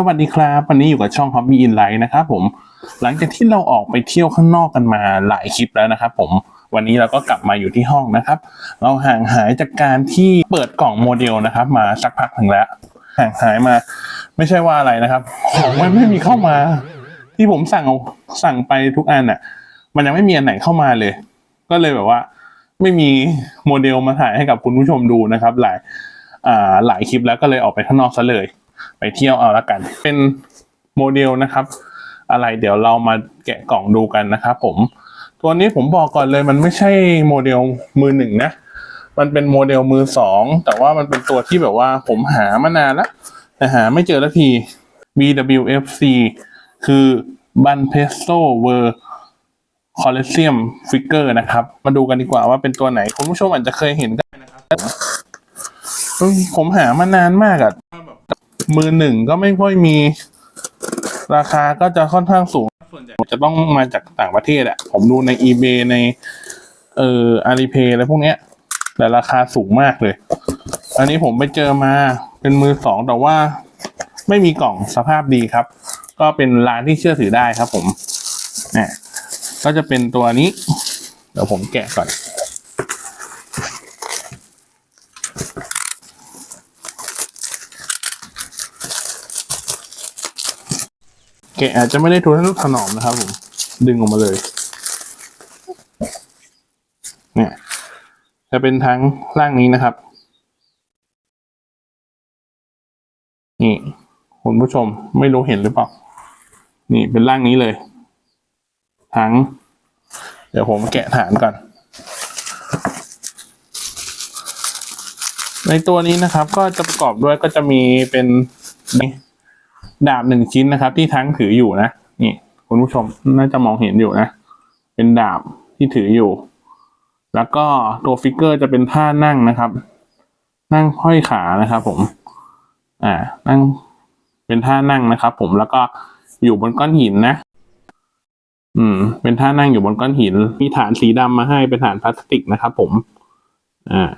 สวัสดีครับ วันนี้อยู่กับช่อง Hobby in Life นะครับผมหลังจากที่เราออกไปเที่ยวข้างนอกกันมาหลายคลิปแล้วนะครับผมวันนี้เราก็กลับมาอยู่ที่ห้องนะครับ เราห่างหายจากการที่เปิดกล่องโมเดลนะครับ มาสักพักหนึ่งแล้ว ห่างหายมา ไม่ใช่ว่าอะไรนะครับ ของมันไม่มีเข้ามา ที่ผมสั่งเอาสั่งไปทุกอันอะ มันยังไม่มีอันไหนเข้ามาเลย ก็เลยแบบว่า ไม่มีโมเดลมาถ่ายให้กับคุณผู้ชมดูนะครับ หลายอ่าหลายคลิปแล้วก็เลยออกไปข้างนอกซะเลย ไปเที่ยวเอาละกัน เป็นโมเดลนะครับ อะไรเดี๋ยวเรามาแกะกล่องดูกันนะครับผมตัวนี้ผมบอกก่อนเลยมันไม่ใช่โมเดลมือหนึ่งนะ มันเป็นโมเดลมือสองแต่ว่ามันเป็นตัวที่แบบว่าผมหามานานแล้วแต่หาไม่เจอสักที BWFC คือ b a n p e s t o v e r c o l l e s i u m Figure นะครับ มาดูกันดีกว่าว่าเป็นตัวไหน คุณผู้ชมอาจจะเคยเห็นกันนะครับ ผมหามานานมากอะ มือหนึ่งก็ไม่ค่อยมี ราคาก็จะค่อนข้างสูง ส่วนใหญ่จะต้องมาจากต่างประเทศอะผมดูใน eBay ใน เอ่อ Alipay อะไรพวกเนี้ย แต่ราคาสูงมากเลย อันนี้ผมไปเจอมาเป็นมือสองแต่ว่าไม่มีกล่องสภาพดีครับ ก็เป็นร้านที่เชื่อถือได้ครับผมเนี่ยก็จะเป็นตัวนี้ เดี๋ยวผมแกะก่อน แกะอาจจะไม่ได้ทุนนุถนอมนะครับผมดึงออกมาเลย เนี่ย จะเป็นทั้งร่างนี้นะครับ นี่คุณผู้ชมไม่รู้เห็นหรือเปล่า นี่เป็นร่างนี้เลย ทั้ง เดี๋ยวผมแกะฐานก่อน ในตัวนี้นะครับ ก็จะประกอบด้วยก็จะมีเป็นนี่ ดาบหนึ่งชิ้นนะครับ ที่ทั้งถืออยู่นะนี่คุณผู้ชมน่าจะมองเห็นอยู่นะ เป็นดาบที่ถืออยู่ แล้วก็ตัวฟิกเกอร์จะเป็นท่านั่งนะครับ นั่งห้อยขานะครับ ผม อ่า นั่งเป็นท่านั่งนะครับ ผมแล้วก็อยู่บนก้อนหินนะ อืม เป็นท่านั่งอยู่บนก้อนหิน มีฐานสีดำมาให้เป็นฐานพลาสติกนะครับ ผม อ่า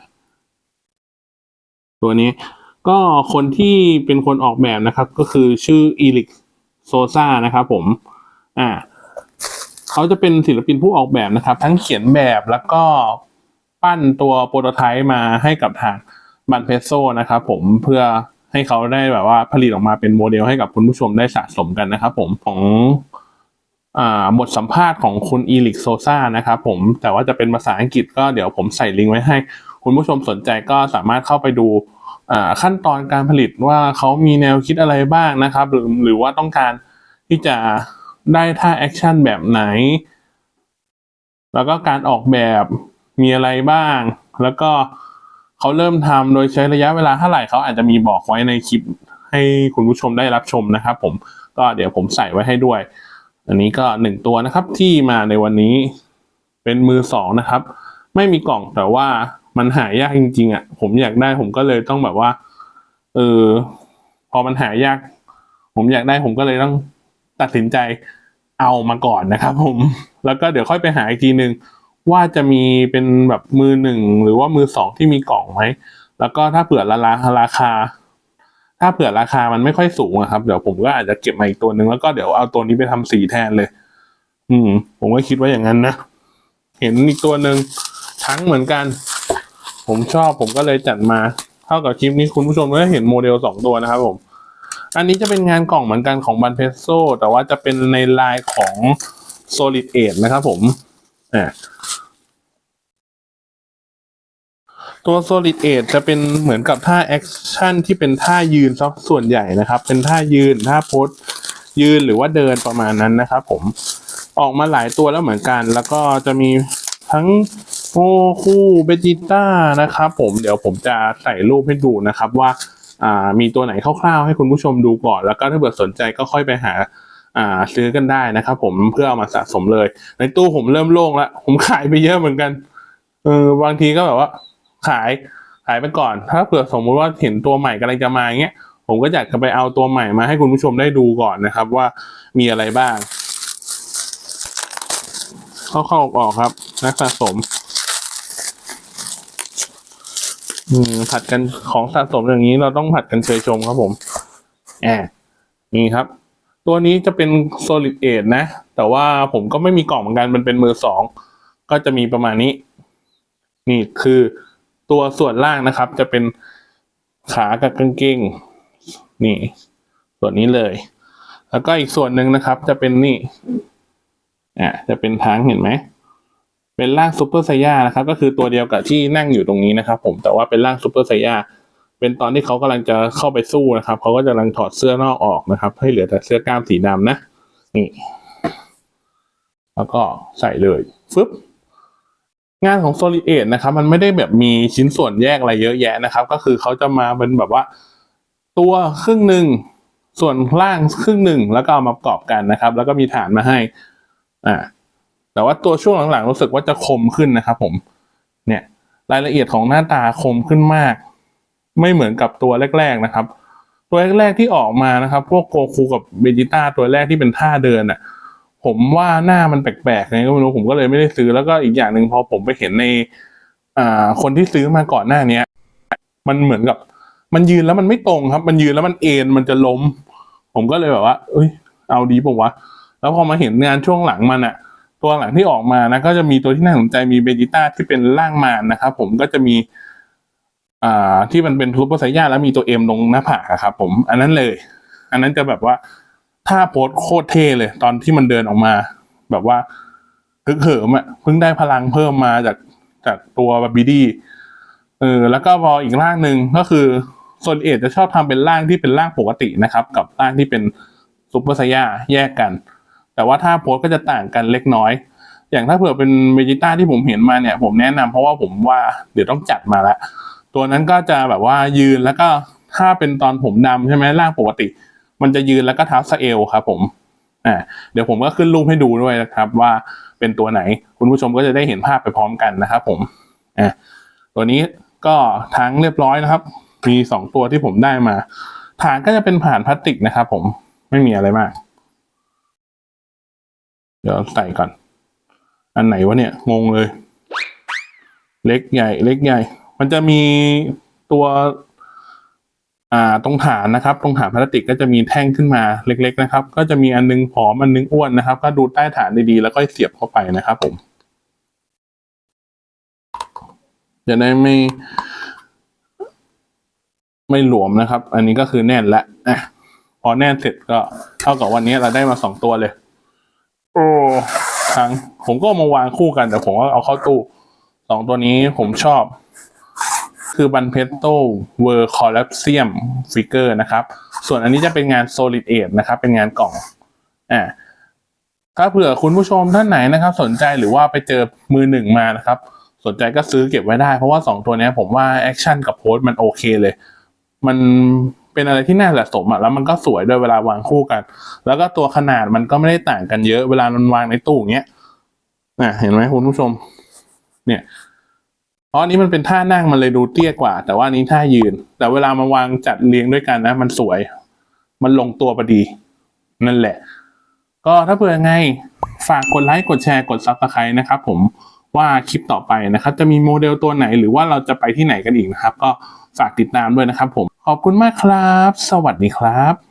ตัวนี้ ก็คนที่เป็นคนออกแบบนะครับ ก็คือชื่ออีลิกโซซานะครับผม อ่าเขาจะเป็นศิลปินผู้ออกแบบนะครับ ทั้งเขียนแบบแล้วก็ปั้นตัวโปรโตไทป์มาให้กับทางบันเพโซนะครับผมเพื่อให้เขาได้แบบว่าผลิตออกมาเป็นโมเดลให้กับคุณผู้ชมได้สะสมกันนะครับผมของบทสัมภาษณ์ของคุณอีลิกโซซานะครับผมแต่ว่าจะเป็นภาษาอังกฤษก็เดี๋ยวผมใส่ลิงก์ไว้ให้ คุณผู้ชมสนใจก็สามารถเข้าไปดู ขั้นตอนการผลิตว่าเขามีแนวคิดอะไรบ้างนะครับ หรือหรือว่าต้องการที่จะได้ท่าแอคชั่นแบบไหน แล้วก็การออกแบบมีอะไรบ้าง แล้วก็เขาเริ่มทำโดยใช้ระยะเวลาเท่าไหร่เขาอาจจะมีบอกไว้ในคลิปให้คุณผู้ชมได้รับชมนะครับ ผมก็เดี๋ยวผมใส่ไว้ให้ด้วย อันนี้ก็หนึ่งตัวนะครับที่มาในวันนี้เป็นมือสองนะครับ ไม่มีกล่องแต่ว่า มันหายากจริงๆอะ ผมอยากได้ผมก็เลยต้องแบบว่า เออ พอมันหายาก ผมอยากได้ผมก็เลยต้องตัดสินใจเอามาก่อนนะครับ ผม แล้วก็เดี๋ยวค่อยไปหาอีกทีหนึ่งว่าจะมีเป็นแบบมือหนึ่งหรือว่ามือสองที่มีกล่องไหม แล้วก็ถ้าเผื่อราคาราคา ถ้าเผื่อราคามันไม่ค่อยสูงอะครับ เดี๋ยวผมก็อาจจะเก็บมาอีกตัวหนึ่งแล้วก็เดี๋ยวเอาตัวนี้ไปทำสีแทนเลย อืม ผมก็คิดว่าอย่างนั้นนะ เห็นอีกตัวหนึ่งทั้งเหมือนกัน ผมชอบผมก็เลยจัดมา เท่ากับคลิปนี้คุณผู้ชมก็เห็นโมเดลสองตัวนะครับผม อันนี้จะเป็นงานกล่องเหมือนกันของบันเพโซแต่ว่าจะเป็นในลายของ Solid e d นะครับผมอ่าตัว Solid e d จะเป็นเหมือนกับท่าแอคชั่นที่เป็นท่ายืนซะส่วนใหญ่นะครับ เป็นท่ายืนท่าโพสยืนหรือว่าเดินประมาณนั้นนะครับผมออกมาหลายตัวแล้วเหมือนกัน แล้วก็จะมีทั้ง โอคูเบจิต้านะครับผมเดี๋ยวผมจะใส่รูปให้ดูนะครับว่ามีตัวไหนคร่าวๆให้คุณผู้ชมดูก่อน แล้วก็ถ้าเกิดสนใจก็ค่อยไปหาซื้อกันได้นะครับผมเพื่อเอามาสะสมเลย ในตู้ผมเริ่มโล่งแล้วผมขายไปเยอะเหมือนกันเออบางทีก็แบบว่า ขายขายไปก่อน ถ้าเผื่อสมมุติว่าเห็นตัวใหม่กำลังจะมาอย่างเงี้ยผมก็อยากจะไปเอาตัวใหม่มาให้คุณผู้ชมได้ดูก่อนนะครับ ว่ามีอะไรบ้างเข้าเข้าออกออกครับ นักสะสม อืมผัดกันของสะสมอย่างนี้เราต้องผัดกันเชยชมครับผมแอบนี่ครับ ตัวนี้จะเป็น solid e d นะ แต่ว่าผมก็ไม่มีกล่องเหมือนกันมันเป็นมือสองก็จะมีประมาณนี้ นี่คือตัวส่วนล่างนะครับ จะเป็นขากับกางเกงนี่ ส่วนนี้เลย แล้วก็อีกส่วนหนึ่งนะครับ จะเป็นนี่อ่าจะเป็นทางเห็นไหม เป็นร่างซูเปอร์ไซย่านะครับ ก็คือตัวเดียวกับที่นั่งอยู่ตรงนี้นะครับ ผมแต่ว่าเป็นร่างซูเปอร์ไซย่าเป็นตอนที่เขากำลังจะเข้าไปสู้นะครับเขาก็จะกำลังถอดเสื้อนอกออกนะครับ ให้เหลือแต่เสื้อกล้ามสีดำนะนี่แล้วก็ใส่เลยฟึบงานของ Solid e d นะครับ มันไม่ได้แบบมีชิ้นส่วนแยกอะไรเยอะแยะนะครับ ก็คือเขาจะมาเป็นแบบว่า ตัวครึ่งหนึ่งส่วนล่างครึ่งหนึ่งแล้วก็เอามาประกอบกันนะครับ แล้วก็มีฐานมาให้ อ่า แต่ว่าตัวช่วงหลังๆรู้สึกว่าจะคมขึ้นนะครับผม เนี่ยรายละเอียดของหน้าตาคมขึ้นมาก ไม่เหมือนกับตัวแรก ๆนะครับ ตัวแรกๆที่ออกมานะครับ พวกโกคูกับเบจิต้าตัวแรกที่เป็นท่าเดินอะผมว่าหน้ามันแปลกๆไงก็ไม่รู้ผมก็เลยไม่ได้ซื้อแล้วก็อีกอย่างหนึ่งพอผมไปเห็นในอ่าคนที่ซื้อมาก่อนหน้าเนี้ย มันเหมือนกับ มันยืนแล้วมันไม่ตรงครับ มันยืนแล้วมันเอ็นมันจะล้ม ผมก็เลยแบบว่า เอ้ย เอาดีป่าวะแล้วพอมาเห็นงานช่วงหลังมันอะ ตัวหลังที่ออกมานะก็จะมีตัวที่น่าสนใจมีเบจิต้าที่เป็นร่างมารนะครับผมก็จะมีอ่าที่มันเป็นทูเปอร์ไซย่าแล้วมีตัวเอ็มลงหน้าผากครับผมอันนั้นเลย อันนั้นจะแบบว่าท่าโพสโคตรเท่เลย ตอนที่มันเดินออกมา แบบว่าฮึกเหิมอะเพิ่งได้พลังเพิ่มมาจากจากตัวบาบิดี้เออแล้วก็พออีกร่างหนึ่งก็คือโซนเอทจะชอบทำเป็นร่างที่เป็นร่างปกตินะครับ กับร่างที่เป็นซุปเปอร์ไซย่าแยกกัน แต่ว่าถ้าโพสก็จะต่างกันเล็กน้อย อย่างถ้าเผื่อเป็นเวจิต้าที่ผมเห็นมาเนี่ย ผมแนะนำเพราะว่าผมว่าเดี๋ยวต้องจัดมาละตัวนั้นก็จะแบบว่ายืนแล้วก็ถ้าเป็นตอนผมดำใช่ไหมร่างปกติ มันจะยืนแล้วก็เท้าสเอลครับผมอ่าเดี๋ยวผมก็ขึ้นรูปให้ดูด้วยนะครับว่าเป็นตัวไหน คุณผู้ชมก็จะได้เห็นภาพไปพร้อมกันนะครับผมอ่าตัวนี้ก็ทั้งเรียบร้อยนะครับมีสองตัวที่ผมได้มา ฐานก็จะเป็นผ่านพลาสติกนะครับผมไม่มีอะไรมาก เดี๋ยวใส่ก่อน อันไหนวะเนี่ย งงเลย เล็กใหญ่ เล็กใหญ่ มันจะมีตัวอ่าตรงฐานนะครับ ตรงฐานพลาสติกก็จะมีแท่งขึ้นมาเล็ก ๆ นะครับ ก็จะมีอันนึงผอมอันนึงอ้วนนะครับ ก็ดูใต้ฐานดีๆแล้วก็เสียบเข้าไปนะครับ ผมจะได้ไม่ ไม่หลวมนะครับ อันนี้ก็คือแน่นและอะพอแน่นเสร็จก็เท่ากับวันนี้เราได้มาสองตัวเลย โอ้ครั้งผมก็มาวางคู่กัน แต่ผมก็เอาเข้าตู้สองตัวนี้ผมชอบ คือบันเพ t โตเวอร์คอลเลปเซียมฟิกเกอร์นะครับ ส่วนอันนี้จะเป็นงาน Solid e d นะครับ เป็นงานกล่องอ่าถ้าเผื่อคุณผู้ชมท่านไหนนะครับ สนใจหรือว่าไปเจอมือหนึ่งมานะครับ สนใจก็ซื้อเก็บไว้ได้ เพราะว่าสองตัวนี้ผมว่าแอคชั่นกับโพสมันโอเคเลย มัน เป็นอะไรที่น่าสะสมอะแล้วมันก็สวยด้วยเวลาวางคู่กัน แล้วก็ตัวขนาดมันก็ไม่ได้ต่างกันเยอะเวลามันวางในตู้อย่างเงี้ยนะเห็นไหมคุณผู้ชม เนี่ยเพราะนี้มันเป็นท่านั่งมันเลยดูเตี้ยกว่า แต่ว่านนี้ท่ายืน แต่เวลามาวางจัดเรียงด้วยกันนะ มันสวย มันลงตัวพอดี นั่นแหละ ก็ถ้าเผื่อไงฝากกดไลค์กดแชร์กดซับสไครต์นะครับผมว่าคลิปต่อไปนะครับ จะมีโมเดลตัวไหนหรือว่าเราจะไปที่ไหนกันอีกนะครับ ก็ ฝากติดตามด้วยนะครับผม ขอบคุณมากครับ สวัสดีครับ